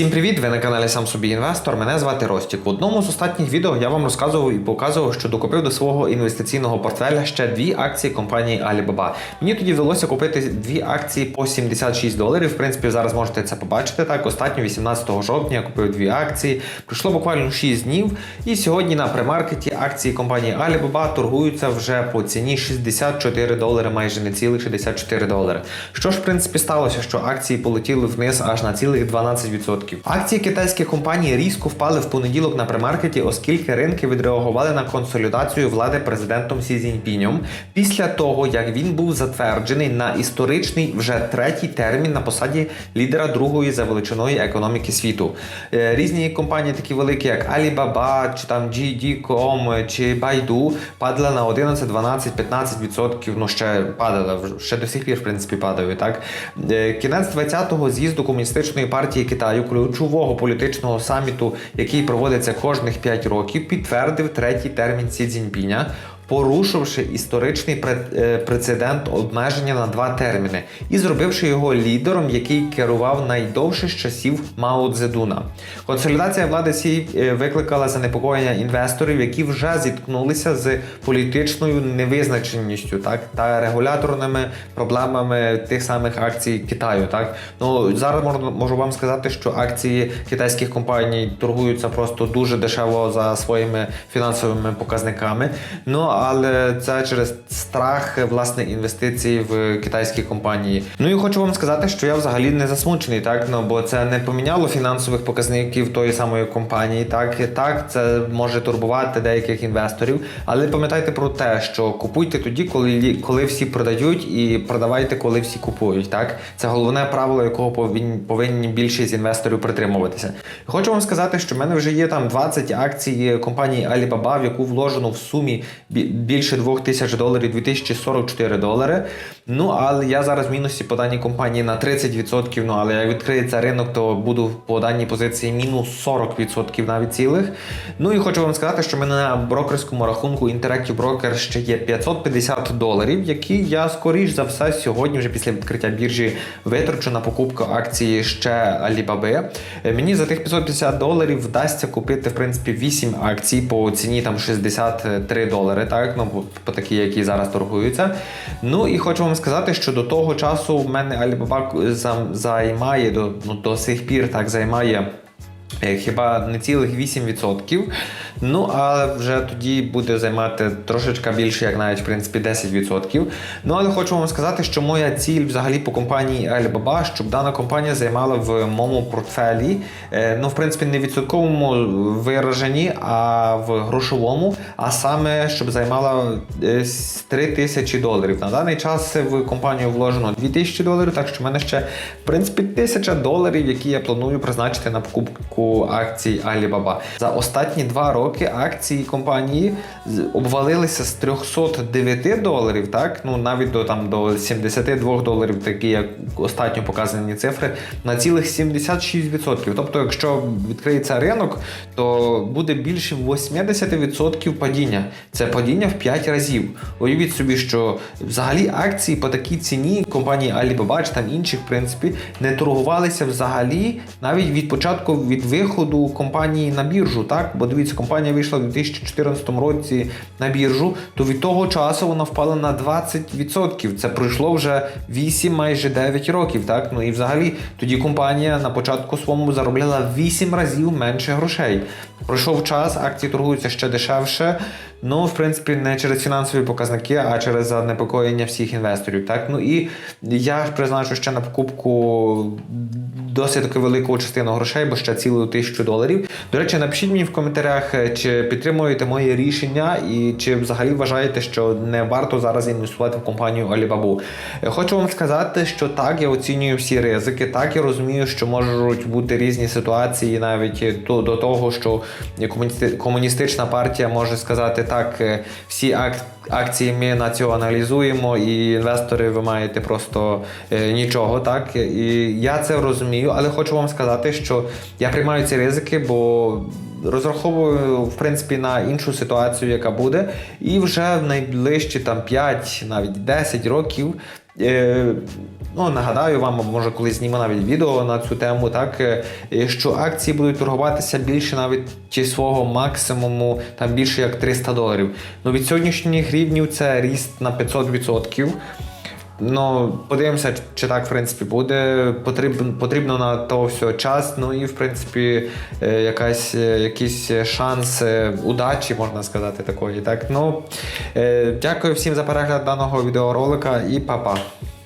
Всім привіт! Ви на каналі Сам собі інвестор. Мене звати Ростік. В одному з останніх відео я вам розказував і показував, що докупив до свого інвестиційного портфеля ще дві акції компанії Alibaba. Мені тоді вдалося купити дві акції по 76 доларів. В принципі, зараз можете це побачити. Так, останньо 18 жовтня я купив дві акції. Пройшло буквально 6 днів. І сьогодні на премаркеті акції компанії Alibaba торгуються вже по ціні 64 долари, майже не цілих 64 долари. Що ж, в принципі, сталося, що акції полетіли вниз аж на цілих 12%. Акції китайських компаній різко впали в понеділок на премаркеті, оскільки ринки відреагували на консолідацію влади президентом Сі Цзіньпінем після того, як він був затверджений на історичний вже третій термін на посаді лідера другої за величиною економіки світу. Е, Різні компанії, такі великі, як Alibaba, чи там JD.com, чи Baidu, падали на 11, 12, 15%, ну ще падали, ще до сих пір, в принципі, падають. Так? Е, Кінець 20-го з'їзду Комуністичної партії Китаю, ключового політичного саміту, який проводиться кожних 5 років, підтвердив третій термін Сі Цзіньпіня, порушивши історичний е, прецедент обмеження на два терміни і зробивши його лідером, який керував найдовше з часів Мао Цзедуна. Консолідація влади Сі е, викликала занепокоєння інвесторів, які вже зіткнулися з політичною невизначеністю, так та регуляторними проблемами тих самих акцій Китаю. Так ну зараз можу, вам сказати, що акції китайських компаній торгуються просто дуже дешево за своїми фінансовими показниками. Ну але це через страх власне інвестицій в китайські компанії. Ну і хочу вам сказати, що я взагалі не засмучений, так ну бо це не поміняло фінансових показників тої самої компанії. Так так, це може турбувати деяких інвесторів, але пам'ятайте про те, що купуйте тоді, коли коли всі продають, і продавайте, коли всі купують. Так це головне правило, якого повинні повинні більшість інвесторів притримуватися. Хочу вам сказати, що в мене вже є там 20 акцій компанії Alibaba, в яку вложено в сумі бі- більше 2000 доларів 2044 долари. Ну але я зараз в мінусі по даній компанії на 30%. Ну але як відкриється ринок, то буду по даній позиції мінус 40% навіть цілих. Ну і хочу вам сказати, що в мене на брокерському рахунку Interactive Broker ще є 550 доларів, які я скоріш за все сьогодні, вже після відкриття біржі, витрачу на покупку акції ще Alibaba. Е, Мені за тих 550 доларів вдасться купити в принципі 8 акцій по ціні там 63 долари, так ну по, такій, які зараз торгуються. Ну і хочу вам сказати, що до того часу в мене Alibaba займає до, ну, до сих пір так займає. Е, Хіба не цілих 8%. Ну, а вже тоді буде займати трошечка більше, як навіть в принципі 10%. Ну, але хочу вам сказати, що моя ціль взагалі по компанії Alibaba, щоб дана компанія займала в моєму портфелі, е, ну, в принципі, не в відсотковому вираженні, а в грошовому, а саме, щоб займала е, 3 тисячі доларів. На даний час в компанію вложено 2 тисячі доларів, так що в мене ще, в принципі, тисяча доларів, які я планую призначити на покупку акцій Alibaba. За останні два роки акції компанії обвалилися з 309 доларів, так ну навіть до там до 72 доларів, такі як останньо показані цифри, на цілих 76%. Тобто, якщо відкриється ринок, то буде більше 80% падіння. Це падіння в 5 разів. Уявіть собі, що взагалі акції по такій ціні компанії Alibaba чи там інших, в принципі, не торгувалися взагалі навіть від початку від виходу компанії на біржу. Так, бо дивіться, компанія вийшла у 2014 році на біржу, то від того часу вона впала на 20%. Це пройшло вже 8, майже 9 років. Так, ну і взагалі тоді компанія на початку своєму заробляла 8 разів менше грошей. Пройшов час, акції торгуються ще дешевше. Ну, в принципі, не через фінансові показники, а через занепокоєння всіх інвесторів. Так, ну і я призначу ще на покупку досить таки велику частину грошей, бо ще цілу тисячу доларів. До речі, напишіть мені в коментарях, е, чи підтримуєте моє рішення, і чи взагалі вважаєте, що не варто зараз інвестувати в компанію Alibaba. Е, Хочу вам сказати, що так, я оцінюю всі ризики, так я розумію, що можуть бути різні ситуації, навіть до, до того, що комуністична партія може сказати так, е, всі ак- акції ми націоналізуємо, і інвестори ви маєте просто е, нічого. Так і я це розумію, але хочу вам сказати, що я приймаю ці ризики, бо розраховую в принципі на іншу ситуацію, яка буде, і вже в найближчі там 5, навіть 10 років. Е, Ну, нагадаю вам, може колись зніму навіть відео на цю тему, так е, що акції будуть торгуватися більше навіть чи свого максимуму, там більше як 300 доларів. Ну від сьогоднішніх рівнів це ріст на 500%. Ну, подивимося, чи так, в принципі, буде. Потрібно, потрібно на то все час. Ну і в принципі, е, якась, якісь якийсь шанс е, удачі, можна сказати, такої. Так, ну, е, дякую всім за перегляд даного відеоролика і па-па.